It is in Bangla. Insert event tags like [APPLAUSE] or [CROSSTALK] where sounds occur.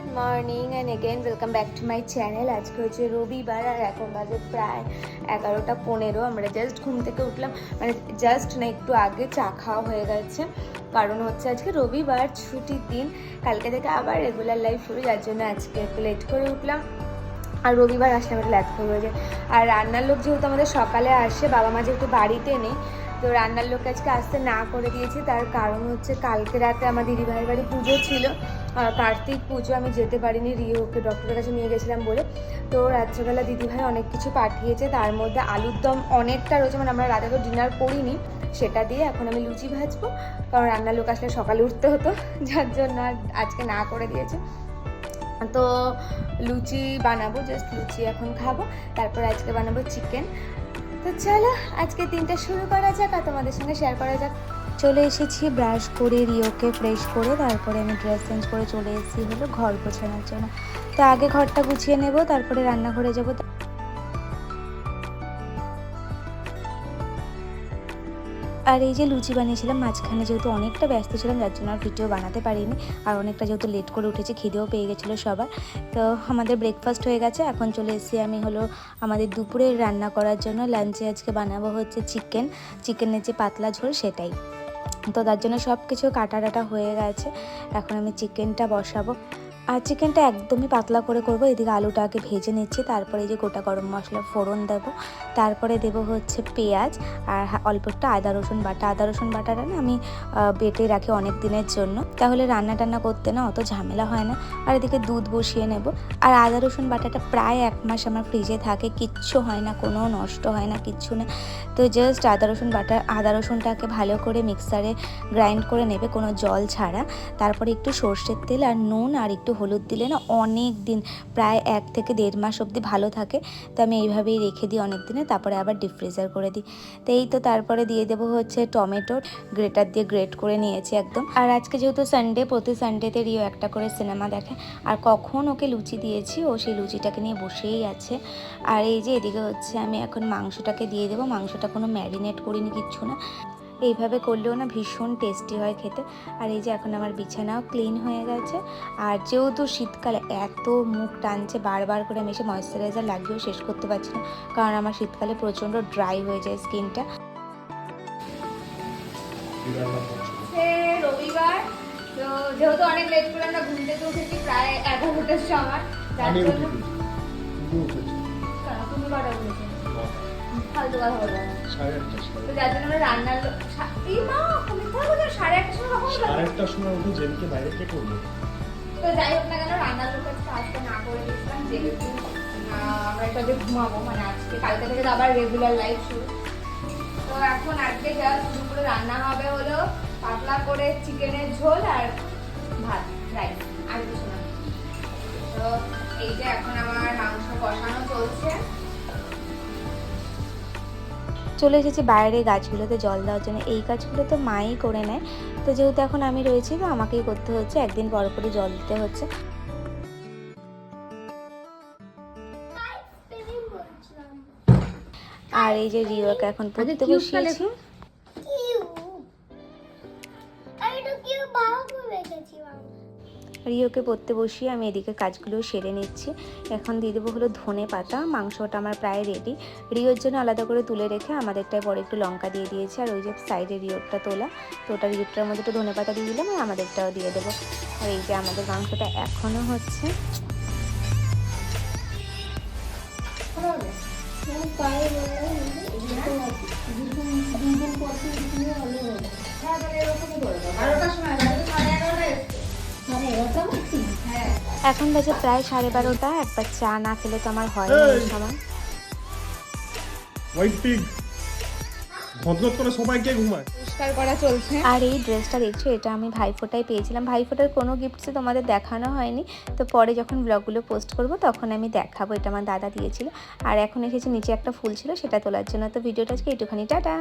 Good morning and again welcome back to my channel. আজকে হচ্ছে রবিবার আর এখন বাজে প্রায় এগারোটা পনেরো। আমরা জাস্ট ঘুম থেকে উঠলাম। মানে জাস্ট না, একটু আগে চা খাওয়া হয়ে গেছে। কারণ হচ্ছে আজকে রবিবার, ছুটির দিন। কালকে থেকে আবার রেগুলার লাইফ শুরু। যার জন্য আজকে একটু লেট করে উঠলাম। আর রবিবার আসলে আমাদের ল্যাথ করে যায় আর রান্নার লোক যেহেতু আমাদের সকালে আসে, বাবা মা যেহেতু বাড়িতে নেই, তো রান্নার লোক আজকে আসতে না করে দিয়েছি। তার কারণ হচ্ছে কালকে রাতে আমার দিদিভাইয়ের বাড়ি পুজো ছিল। কার্তিক পুজো আমি যেতে পারিনি, রিওকে ডক্টরের কাছে নিয়ে গেছিলাম বলে। তো রাত্রেবেলা দিদিভাই অনেক কিছু পাঠিয়েছে, তার মধ্যে আলুর দম অনেকটা রয়েছে মানে আমরা রাতে তো ডিনার করিনি, সেটা দিয়ে এখন আমি লুচি ভাজবো, কারণ রান্নার লোক আসলে সকালে উঠতে হতো, [LAUGHS] যার জন্য আজকে না করে দিয়েছে। তো লুচি বানাবো জাস্ট লুচি এখন খাব, তারপর আজকে বানাবো চিকেন তো চলো, আজকে দিনটা শুরু করা যাক আর তোমাদের সঙ্গে শেয়ার করা যাক। চলে এসেছি ব্রাশ করে রিওকে ফ্রেশ করে, তারপরে আমি ড্রেস চেঞ্জ করে চলে এসেছি হলো ঘর গোছানোর জন্য। তো আগে ঘরটা গুছিয়ে নেব, তারপরে রান্নাঘরে যাব। আর এই যে লুচি বানিয়েছিলাম, মাঝখানে যেহেতু অনেকটা ব্যস্ত ছিলাম, যার জন্য আর ভিডিও বানাতে পারিনি। আর অনেকটা যেহেতু লেট করে উঠেছে, খিদেও পেয়ে গেছিল সবার। তো আমাদের ব্রেকফাস্ট হয়ে গেছে, এখন চলে এসেছি আমি হলো আমাদের দুপুরের রান্না করার জন্য। লাঞ্চে আজকে বানাবো হচ্ছে চিকেন চিকেনের যে পাতলা ঝোল, সেটাই। তো তার জন্য সব কিছু কাটা টাটা হয়ে গেছে। এখন আমি চিকেনটা বসাবো। আর চিকেনটা একদমই পাতলা করে করব। এদিকে আলুটা আগে ভেজে নিচ্ছি, তারপরে এই যে গোটা গরম মশলা ফোড়ন দেব। তারপরে দেব হচ্ছে পেঁয়াজ আর অল্প একটু আদা, রসুন বাটা। আদা, রসুন বাটাটা না আমি বেটে রাখি অনেক দিনের জন্য। তাহলে রান্না টান্না করতে না অত ঝামেলা হয় না। আর এদিকে দুধ বসিয়ে নেব। আর আদা, রসুন বাটাটা প্রায় এক মাস আমার ফ্রিজে থাকে। কিচ্ছু হয় না, কোনো নষ্ট হয় না, কিচ্ছু না। তো জাস্ট আদা, রসুন বাটা, আদা, রসুনটাকে ভালো করে মিক্সারে গ্রাইন্ড করে নেবে, কোনো জল ছাড়া। তারপরে একটু সর্ষের তেল আর নুন আর একটু হলুদ দিলে না অনেক দিন, প্রায় এক থেকে দেড় মাস অবধি ভালো থাকে। তো আমি এইভাবেই রেখে দিই অনেক দিনে, তারপরে আবার ডিপ ফ্রিজার করে দিই। তো এই তো তারপরে দিয়ে দেবো হচ্ছে টমেটো, গ্রেটার দিয়ে গ্রেট করে নিয়েছি একদম। আর আজকে যেহেতু সানডে প্রতি সানডেতে রিও একটা করে সিনেমা দেখে। আর কখন ওকে লুচি দিয়েছি, ও সেই লুচিটাকে নিয়ে বসেই আছে। আর এই যে এদিকে হচ্ছে আমি এখন মাংসটাকে দিয়ে দেবো। মাংসটা কোনো ম্যারিনেট করিনি, কিচ্ছু না। এইভাবে করলেও না ভীষণ টেস্টি হয় খেতে। আর এই যে এখন আমার বিছানাও ক্লিন হয়ে গেছে। আর যেহেতু শীতকালে এত মুখ টানছে বারবার করে আমি এসে ময়শ্চারাইজার লাগিয়েও শেষ করতে পারছি না। কারণ আমার শীতকালে প্রচণ্ড ড্রাই হয়ে যায় স্কিনটা রবিবার। তো যেহেতু অনেক লেট করে আমরা ঘুম থেকে উঠেছি প্রায় এগারোটার সময় জন্য তুমি কটা উঠেছো। ফালতু কথা বলব না। সাড়ে আটটা তো যার জন্য আমরা রান্নার এই মা সাড়ে আটটার সময় কখন সাড়ে উঠলাম? সময় উঠে জেমকে বাইরে কে করব? তো যাই হোক না কেন রান্নার লোক আজকে আসতে না করে দিয়েছিলাম যেহেতু আমরা একটু আগে ঘুমাবো মানে আজকে কালকে থেকে আবার রেগুলার লাইফ শুরু। তো এখন আজকে দুপুরে রান্না হবে হলো পাতলা করে চিকেনের ঝোল আর ভাত রাইস আর কিছু না তো এই যে এখন আমার মাংস কষানো চলছে। চলে এসেছি বাইরে গাছগুলোতে জল দেওয়ার জন্য। এই কাজগুলো তো মাই করে নেয়। তো যেহেতু এখন আমি রয়েছি তো আমাকেই করতে হচ্ছে। একদিন পর পরই জল দিতে হচ্ছে। আর এই যে রিওকে এখন পড়তে বসিয়েছি। রিওকে পড়তে বসিয়ে আমি এদিকে কাজগুলো সেরে নিচ্ছি। এখন দিয়ে দেবো হলো ধনে পাতা, মাংসটা আমার প্রায় রেডি রিওর জন্য আলাদা করে তুলে রেখে আমাদেরটায় পরে একটু লঙ্কা দিয়ে দিয়েছি, আর ওই যে সাইডে রিওরটা তোলা, তো ওটা রিওরটার মধ্যে একটু ধনে পাতা দিয়ে দিলাম আর আমাদেরটাও দিয়ে দেবো। আর এই যে আমাদের মাংসটা এখনও হচ্ছে। এখন বাজে প্রায় সাড়ে বারোটা একবার চা না খেলে তো আমার হয় না! সময় আর এই ড্রেসটা দেখছ এটা আমি ভাইফোঁটায় পেয়েছিলাম। ভাইফোঁটার কোনো গিফটসই তোমাদের দেখানো হয়নি। তো পরে যখন ব্লগগুলো পোস্ট করব তখন আমি দেখাবো এটা আমার দাদা দিয়েছিল। আর এখন এসেছে নিচে একটা ফুল ছিল সেটা তোলার জন্য। তো ভিডিওটা আজকে একটুখানি টাটা!